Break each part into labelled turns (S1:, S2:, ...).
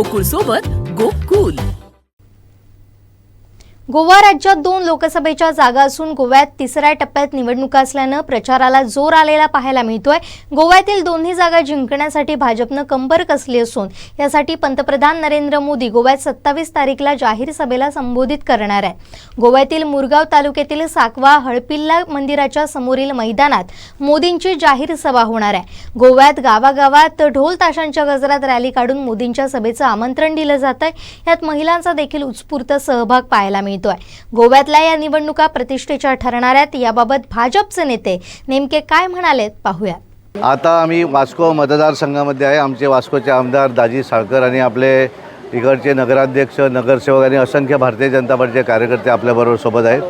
S1: गोकुळ सोबत गोकुल.
S2: गोवा राज्यात दोन लोकसभेच्या जागा असून गोव्यात तिसऱ्या टप्प्यात निवडणुका असल्यानं प्रचाराला जोर आलेला पाहायला मिळतोय. गोव्यातील दोन्ही जागा जिंकण्यासाठी भाजपनं कंबर कसली असून यासाठी पंतप्रधान नरेंद्र मोदी गोव्यात सत्तावीस तारीखला जाहीर सभेला संबोधित करणार आहे गोव्यातील मुरगाव तालुक्यातील साकवा हळपिल्ला मंदिराच्या समोरील मैदानात मोदींची जाहीर सभा होणार आहे. गोव्यात गावागावात ढोल ताशांच्या गजरात रॅली काढून मोदींच्या सभेचं आमंत्रण दिलं जात आहे यात महिलांचा देखील उत्स्फूर्त सहभाग पाहायला मिळतो मिळतोय गोव्यातल्या या निवडणुका प्रतिष्ठेच्या ठरणाऱ्यात याबाबत भाजपचे नेते नेमके काय म्हणालेत पाहूया
S3: आता आम्ही वास्को मतदारसंघामध्ये आहे. आमचे वास्कोचे आमदार दाजी साळकर आणि आपले इकडचे नगराध्यक्ष नगरसेवक आणि असंख्य भारतीय जनता पार्टीचे कार्यकर्ते आपल्याबरोबर सोबत आहेत.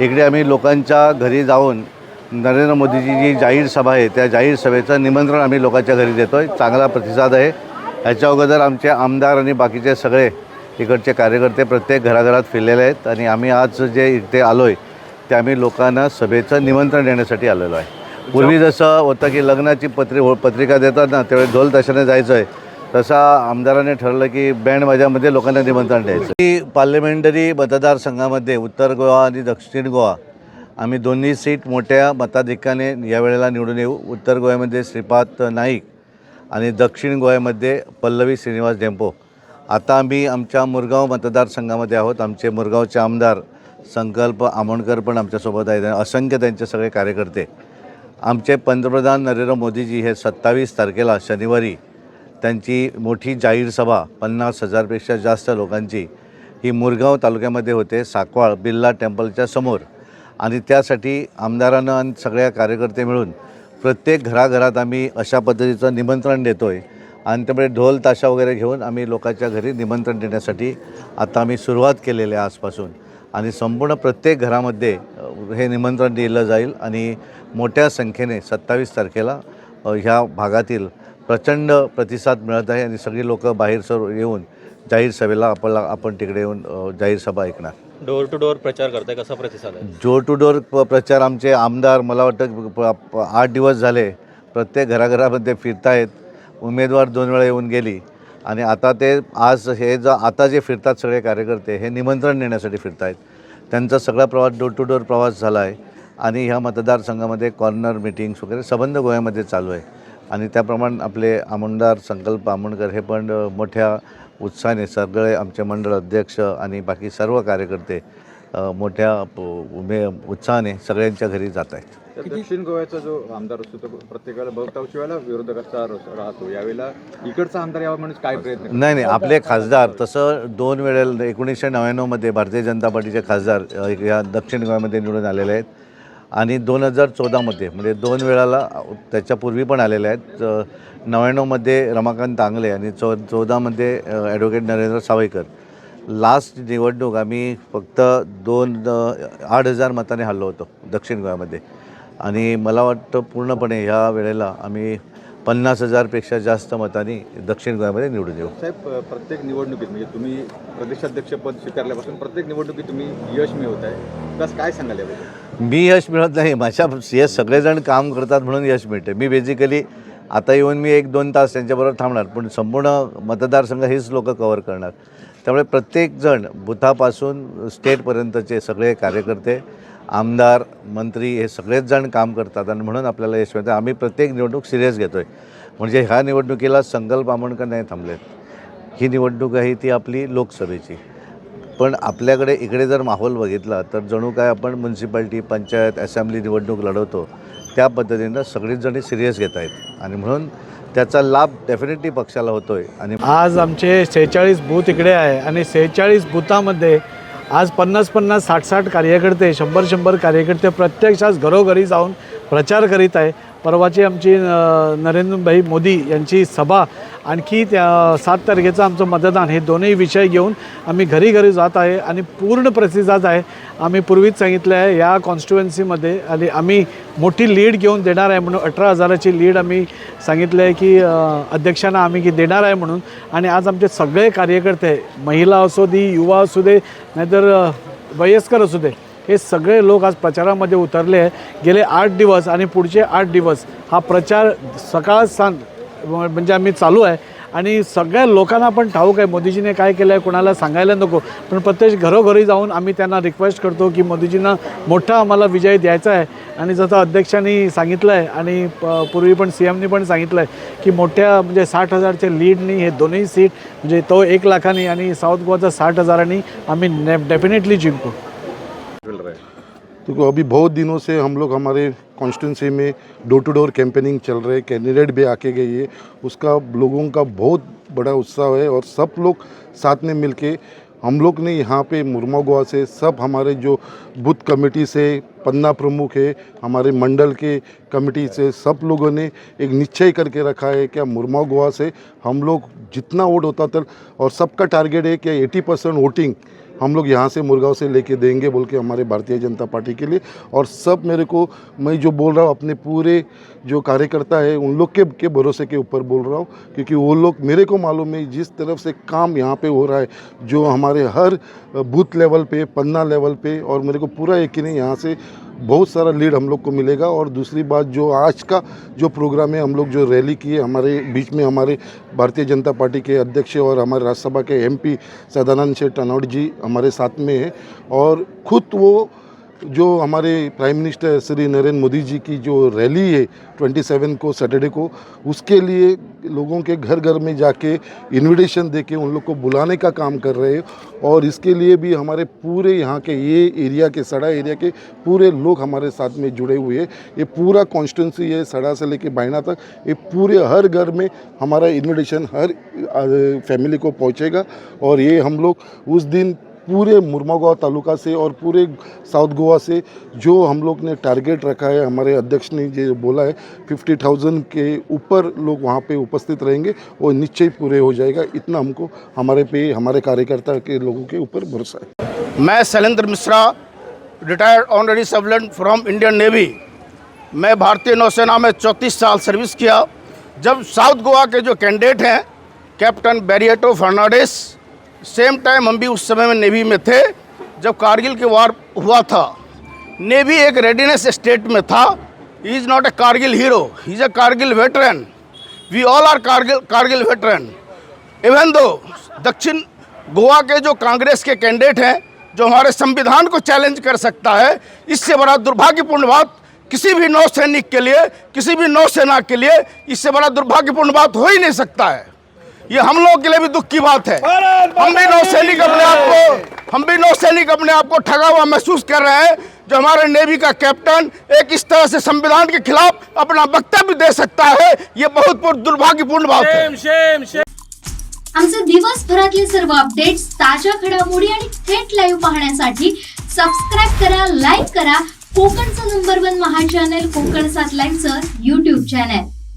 S3: इकडे आम्ही लोकांच्या घरी जाऊन नरेंद्र मोदीची जी जाहीर सभा आहे त्या जाहीर सभेचं निमंत्रण आम्ही लोकांच्या घरी देतो आहे चांगला प्रतिसाद आहे. याच्या अगोदर आमचे आमदार आणि बाकीचे सगळे इकडचे कार्यकर्ते प्रत्येक घराघरात फिरलेले आहेत आणि आम्ही आज जे इथे आलो आहे ते आम्ही लोकांना सभेचं निमंत्रण देण्यासाठी आलेलो आहे. पूर्वी जसं होतं की लग्नाची पत्री हो- पत्रिका देतात ना त्यावेळी ढोल तशाने जायचं आहे तसा आमदाराने ठरलं की बँड माझ्यामध्ये लोकांना निमंत्रण द्यायचं की पार्लमेंटरी मतदारसंघामध्ये उत्तर गोवा आणि दक्षिण गोवा आम्ही दोन्ही सीट मोठ्या मताधिक्याने यावेळेला निवडून येऊ. उत्तर गोव्यामध्ये श्रीपाद नाईक आणि दक्षिण गोव्यामध्ये पल्लवी श्रीनिवास डेम्पो. आता आम्ही आमच्या मुरगाव मतदारसंघामध्ये आहोत. आमचे मुरगावचे आमदार संकल्प आमोणकर पण आमच्यासोबत आहेत असंख्य त्यांचे सगळे कार्यकर्ते. आमचे पंतप्रधान नरेंद्र मोदीजी हे सत्तावीस तारखेला शनिवारी त्यांची मोठी जाहीर सभा पन्नास हजारपेक्षा जास्त लोकांची ही मुरगाव तालुक्यामध्ये होते साकवाळ बिर्ला टेम्पलच्या समोर. आणि त्यासाठी आमदारांना आणि सगळ्या कार्यकर्ते मिळून प्रत्येक घराघरात आम्ही अशा पद्धतीचं निमंत्रण देतो आहे आणि त्यामुळे ढोल ताशा वगैरे घेऊन आम्ही लोकांच्या घरी निमंत्रण देण्यासाठी आता आम्ही सुरुवात केलेली आहे आजपासून. आणि संपूर्ण प्रत्येक घरामध्ये हे निमंत्रण दिलं जाईल आणि मोठ्या संख्येने सत्तावीस तारखेला ह्या भागातील प्रचंड प्रतिसाद मिळत आहे आणि सगळी लोक बाहेर सर येऊन जाहीर सभेला आपल्याला आपण तिकडे येऊन जाहीर सभा ऐकणार.
S4: डोर टू डोर प्रचार करताय कसा प्रतिसाद आहे?
S3: डोर टू डोर प- प्रचार आमचे आमदार मला वाटतं आठ दिवस झाले प्रत्येक घराघरामध्ये फिरतायत. उमेदवार दोन वेळा येऊन गेली. आणि आता ते आज हे जो आता जे फिरतात सगळे कार्यकर्ते हे निमंत्रण देण्यासाठी आहेत त्यांचा सगळा प्रवास डोर टू डोर प्रवास झाला आहे आणि ह्या मतदारसंघामध्ये कॉर्नर मिटिंग्स वगैरे सबंध गोव्यामध्ये चालू आहे. आणि त्याप्रमाणे आपले आमदार संकल्प आमोणकर हे पण मोठ्या उत्साहाने सगळे आमचे मंडळ अध्यक्ष आणि बाकी सर्व कार्यकर्ते मोठ्या उमे उत्साहाने सगळ्यांच्या घरी जात आहेत.
S5: तर दक्षिण गोव्याचा जो आमदार असतो तो प्रत्येक वेळेला बहुतांश वेळेला विरोधकाचा राहतो. यावेळेला इकडचा आमदार यावा म्हणून काय प्रयत्न
S3: नाही नाही आपले खासदार तसं दोन वेळेला एकोणीसशे नव्याण्णवमध्ये भारतीय जनता पार्टीचे खासदार या दक्षिण गोव्यामध्ये निवडून आलेले आहेत. आणि दोन हजार चौदामध्ये म्हणजे दोन वेळाला त्याच्यापूर्वी पण आलेले आहेत. नव्याण्णवमध्ये रमाकांत तांगले आणि चौ चौदामध्ये ॲडव्होकेट नरेंद्र सावयकर. लास्ट निवडणूक आम्ही फक्त दोन आठ हजार मताने हल्लो होतो दक्षिण गोव्यामध्ये. आणि मला वाटतं पूर्णपणे ह्या वेळेला आम्ही पन्नास हजारपेक्षा जास्त मतांनी दक्षिण गोव्यामध्ये निवडून येऊ.
S5: साहेब प्रत्येक निवडणुकीत म्हणजे तुम्ही प्रदेशाध्यक्षपद स्वीकारल्यापासून प्रत्येक निवडणुकीत तुम्ही यश मिळवत आहे. बस काय सांगाल
S3: मी यश मिळत नाही. माझ्या हे सगळेजण काम करतात म्हणून यश मिळते मी बेसिकली आता येऊन मी एक दोन तास त्यांच्याबरोबर थांबणार पण संपूर्ण मतदारसंघ हेच लोक कवर करणार. त्यामुळे प्रत्येकजण बुथापासून स्टेटपर्यंतचे सगळे कार्यकर्ते आमदार मंत्री हे सगळेच जण काम करतात आणि म्हणून आपल्याला यश मिळतं. आम्ही प्रत्येक निवडणूक सिरियस घेतो आहे म्हणजे ह्या निवडणुकीला संकल्प आमणकर नाही थांबलेत? ही निवडणूक आहे ती आपली लोकसभेची. पण आपल्याकडे इकडे जर माहोल बघितला तर जणू काय आपण म्युन्सिपाल्टी पंचायत असेंब्ली निवडणूक लढवतो. त्या पद्धतीनं सगळीच जणी सिरियस घेत आहेत. आणि म्हणून त्याचा लाभ डेफिनेटली पक्षाला होतो आहे आणि
S6: आज आमचे सेहेचाळीस बूथ इकडे आहे आणि सेहेचाळीस बुथामध्ये आज पन्नास पन्नास साठ साठ कार्यकर्ते शंभर शंभर कार्यकर्ते प्रत्यक्षात घरोघरी जाऊन प्रचार करीत आहे. परवाची आमची नरेंद्रभाई मोदी यांची सभा आणखी त्या सात तारखेचं आमचं मतदान हे दोन्ही विषय घेऊन आम्ही घरी घरी जात आहे आणि पूर्ण प्रतिसाद आहे. आम्ही पूर्वीच सांगितलं आहे या कॉन्स्टिट्युएन्सीमध्ये आणि आम्ही मोठी लीड घेऊन देणार आहे म्हणून अठरा हजाराची लीड आम्ही सांगितलं आहे की अध्यक्षांना आम्ही की देणार आहे म्हणून. आणि आज आमचे सगळे कार्यकर्ते महिला असू दे युवा असू दे नाहीतर वयस्कर असू दे हे सगळे लोक आज प्रचारामध्ये उतरले आहे गेले आठ दिवस आणि पुढचे आठ दिवस हा प्रचार सकाळ सांग म्हणजे आम्ही चालू आहे. आणि सगळ्या लोकांना पण ठाऊक आहे. मोदीजीने काय केलं आहे कोणाला सांगायला नको. पण प्रत्येक घरोघरी जाऊन आम्ही त्यांना रिक्वेस्ट करतो की मोदीजींना मोठा आम्हाला विजय द्यायचा आहे. आणि जसं अध्यक्षांनी सांगितलं आहे आणि प पूर्वी पण सी एमनी पण सांगितलं आहे की मोठ्या म्हणजे साठ हजारच्या लीडनी हे दोन्ही सीट म्हणजे तो एक लाखानी आणि साऊथ गोवाचा साठ हजारांनी आम्ही ने डेफिनेटली जिंकू.
S5: मिल रहा है।
S7: देखो अभी बहुत दिनों से हम लोग हमारे कॉन्स्टिट्यूंसी में डोर टू डोर कैंपेनिंग चल रहे कैंडिडेट भी आके गई है। उसका लोगों का बहुत बड़ा उत्साह है और सब लोग साथ में मिलके हम लोग ने यहाँ पे मुरमा गोवा से सब हमारे जो बूथ कमेटी से पन्ना प्रमुख है, हमारे मंडल के कमेटी से सब लोगों ने एक निश्चय करके रखा है कि मुरमा गोवा से हम लोग जितना वोट होता था और सबका टारगेट है कि 80 परसेंट वोटिंग हम लोग यहाँ से मुरगांव से लेके देंगे बोल के हमारे भारतीय जनता पार्टी के लिए। और सब मेरे को, मैं जो बोल रहा हूँ, अपने पूरे जो कार्यकर्ता है, उन लोग के के भरोसे के ऊपर बोल रहा हूँ, क्योंकि वो लोग मेरे को मालूम है, जिस तरफ़ से काम यहाँ पे हो रहा है, जो हमारे हर बूथ लेवल पे, पन्ना लेवल पे, और मेरे को पूरा यकीन है यहाँ से बहुत सारा लीड हम लोग को मिलेगा और दूसरी बात जो आज का जो प्रोग्राम है, हम लोग जो रैली किए, हमारे बीच में हमारे भारतीय जनता पार्टी के अध्यक्ष और हमारे राज्यसभा के एमपी सदानंद शेठ टनौट जी हमारे साथ में है और खुद वो जो हमारे प्राइम मिनिस्टर श्री नरेंद्र मोदी जी की जो रैली है 27 को सैटरडे को, उसके लिए लोगों के घर घर में जाके इनविटेशन दे के उन लोग को बुलाने का काम कर रहे हैं और इसके लिए भी हमारे पूरे यहाँ के, ये एरिया के, सड़ा एरिया के पूरे लोग हमारे साथ में जुड़े हुए हैं। ये पूरा कॉन्स्टिट्यूंसी है, सड़ा से लेके बाइना तक, ये पूरे हर घर में हमारा इन्विटेशन हर फैमिली को पहुँचेगा और ये हम लोग उस दिन पूरे मुरमागांव तालुका से और पूरे साउथ गोवा से जो हम लोग ने टारगेट रखा है, हमारे अध्यक्ष ने ये बोला है, फिफ्टी थाउज़ेंड के ऊपर लोग वहाँ पे उपस्थित रहेंगे, वो निश्चय पूरे हो जाएगा। इतना हमको हमारे पे, हमारे कार्यकर्ता के लोगों के ऊपर भरोसा है।
S8: मैं Shailendra Mishra retired honorary sub lieutenant from Indian Navy मैं भारतीय नौसेना में चौंतीस साल सर्विस किया। जब साउथ गोवा के जो कैंडिडेट हैं captain Viriato Fernandes same time हम भी उस समय में नेवी में थे, जब कारगिल के वार हुआ था। नेवी एक रेडीनेस स्टेट में था। He is not a Kargil hero he is a Kargil veteran we all are Kargil Kargil veteran even though दक्षिण गोवा के जो कांग्रेस के कैंडिडेट हैं, जो हमारे संविधान को चैलेंज कर सकता है, इससे बड़ा दुर्भाग्यपूर्ण बात किसी भी नौसैनिक के लिए, किसी भी नौसेना के लिए इससे बड़ा दुर्भाग्यपूर्ण बात हो ही नहीं सकता है। ये हम लोगों के लिए भी दुख की बात है। हम भी नौसैनिक अपने आप को हम भी नौसैनिक अपने आप को ठगा हुआ महसूस कर रहे हैं जो हमारे नेवी का कैप्टन एक इस तरह से संविधान के खिलाफ अपना वक्तव्य दे सकता है ये बहुत बहुत दुर्भाग्यपूर्ण बात है।
S9: आमचे दिवसभरातले सर्व अपडेट्स ताज्या घडामोडी आणि थेट लाईव्ह पाहण्यासाठी सबस्क्राईब करा लाईक करा. कोकणचं नंबर वन महा चॅनल कोकण सात लाईव्हचं युट्यूब चॅनल